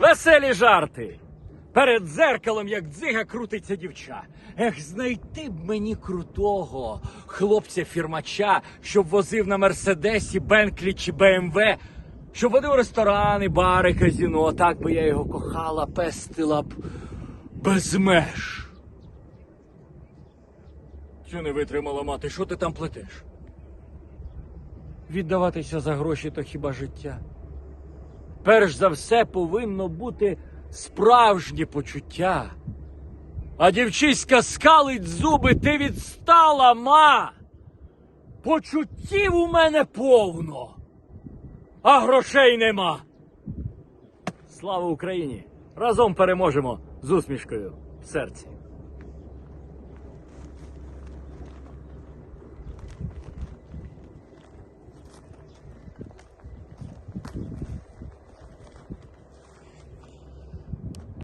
Веселі жарти. Перед дзеркалом, як дзига, крутиться дівча. Ех, знайти б мені крутого хлопця-фірмача, щоб возив на Мерседесі, Бенклі чи БМВ, щоб водив ресторани, бари, казіно. Так би я його кохала, пестила б без меж. Цю не витримала мати, що ти там плетеш? Віддаватися за гроші то хіба життя? Перш за все повинно бути справжнє почуття. А дівчиська скалить зуби, ти відстала, ма. Почуттів у мене повно, а грошей нема. Слава Україні! Разом переможемо з усмішкою в серці.